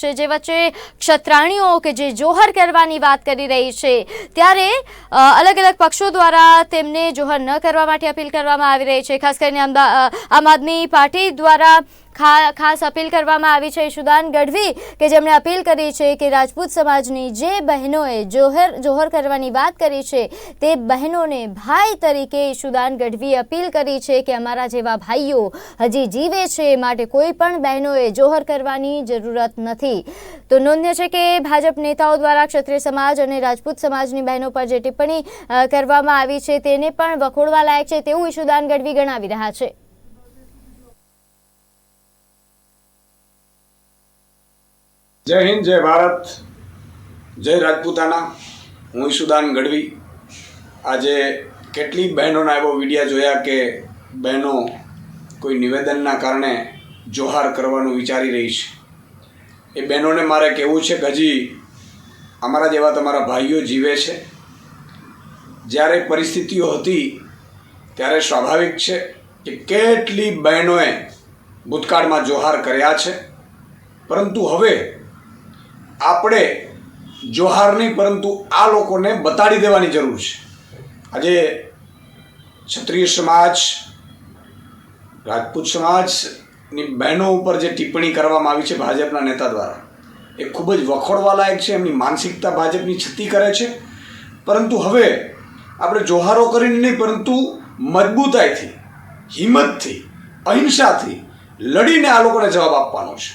છે, જે વચ્ચે ક્ષત્રાણીઓ કે જે જોહર કરવાની વાત કરી રહી છે, ત્યારે અલગ અલગ પક્ષો દ્વારા તેમને જોહર ન કરવા માટે અપીલ કરવામાં આવી રહી છે. ખાસ કરીને આમ આદમી પાર્ટી દ્વારા ખાસ અપીલ કરવામાં આવી છે ઈશુદાન ગઢવી કે જેમણે અપીલ કરી છે કે રાજપૂત સમાજની જે બહેનોએ જોહર જોહર કરવાની વાત કરી છે તે બહેનોને ભાઈ તરીકે ઈશુદાન ગઢવીએ અપીલ કરી છે કે અમારા જેવા ભાઈઓ હજી જીવે છે માટે કોઈ પણ બહેનોએ જોહર કરવાની જરૂરત નથી. તો નોંધ્ય છે કે ભાજપ નેતાઓ દ્વારા ક્ષત્રિય સમાજ અને રાજપૂત સમાજની બહેનો પર જે ટિપ્પણી કરવામાં આવી છે તેને પણ વખોડવા લાયક છે તેવું ઈશુદાન ગઢવી ગણાવી રહ્યા છે. જય હિન્દ, જય ભારત, જય રાજપૂતાના. હું ઈશુદાન ગઢવી. આજે કેટલી બહેનોના એવો વિડીયા જોયા કે બહેનો કોઈ નિવેદનના કારણે જોહાર કરવાનું વિચારી રહી છે. એ બહેનોને મારે કહેવું છે કે હજી અમારા જેવા તમારા ભાઈઓ જીવે છે. જ્યારે પરિસ્થિતિઓ હતી, ત્યારે સ્વાભાવિક છે કે કેટલી બહેનોએ ભૂતકાળમાં જોહાર કર્યા છે. પરંતુ હવે આપણે જોહાર નહીં, પરંતુ આ લોકોને બતાડી દેવાની જરૂર છે. આજે ક્ષત્રિય સમાજ, રાજપૂત સમાજની બહેનો ઉપર જે ટિપ્પણી કરવામાં આવી છે ભાજપના નેતા દ્વારા, એ ખૂબ જ વખોડવાલાયક છે, એમની માનસિકતા ભાજપની છતી કરે છે. પરંતુ હવે આપણે જોહારો કરીને નહીં, પરંતુ મજબૂતાઈથી, હિંમતથી, અહિંસાથી લડીને આ લોકોને જવાબ આપવાનો છે.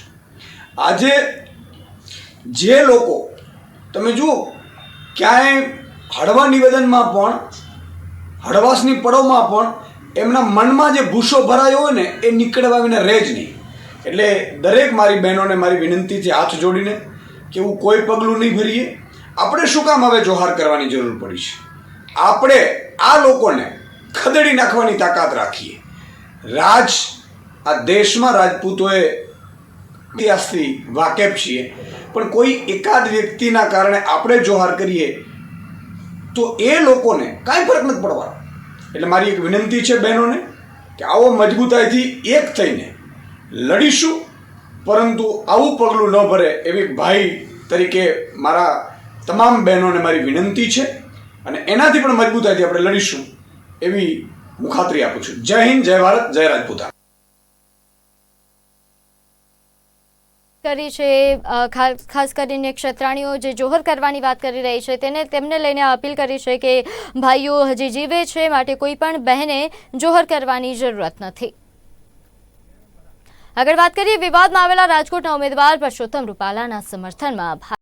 આજે જે લોકો, તમે જુઓ, ક્યાંય હળવા નિવેદનમાં પણ, હળવાશની પળોમાં પણ એમના મનમાં જે ભૂસો ભરાયો હોય ને, એ નીકળવા વિના રહે જ નહીં. એટલે દરેક મારી બહેનોને મારી વિનંતીથી હાથ જોડીને કે હું કોઈ પગલું નહીં ભરીએ. આપણે શું કામ હવે જોહાર કરવાની જરૂર પડી છે? આપણે આ લોકોને ખદેડી નાખવાની તાકાત રાખીએ. રાજ, આ દેશમાં રાજપૂતોએ ઇતિહાસથી વાકેફ છીએ. પણ કોઈ એકાદ વ્યક્તિના કારણે આપણે જોહાર કરીએ, તો એ લોકોને કાંઈ ફરક નથી પડવાનો. એટલે મારી એક વિનંતી છે બહેનોને કે આવો મજબૂતાઈથી એક થઈને લડીશું, પરંતુ આવું પગલું ન ભરે એવી ભાઈ તરીકે મારા તમામ બહેનોને મારી વિનંતી છે અને એનાથી પણ મજબૂતાઈથી આપણે લડીશું એવી હું ખાતરી આપું છું. જય હિન્દ, જય ભારત, જય રાજપૂતા કરી છે ખાસ કરીને ક્ષેત્રાણીઓ જે જોહર કરવાની વાત કરી રહી છે, તેને, તેમને લઈને અપીલ કરી છે કે ભાઈઓ હજી જીવે છે, માટે કોઈ પણ બહેને જોહર કરવાની જરૂરત નથી. આગળ વાત કરીએ, વિવાદમાં આવેલા રાજકોટના ઉમેદવાર પરસોત્તમ રૂપાલાના સમર્થનમાં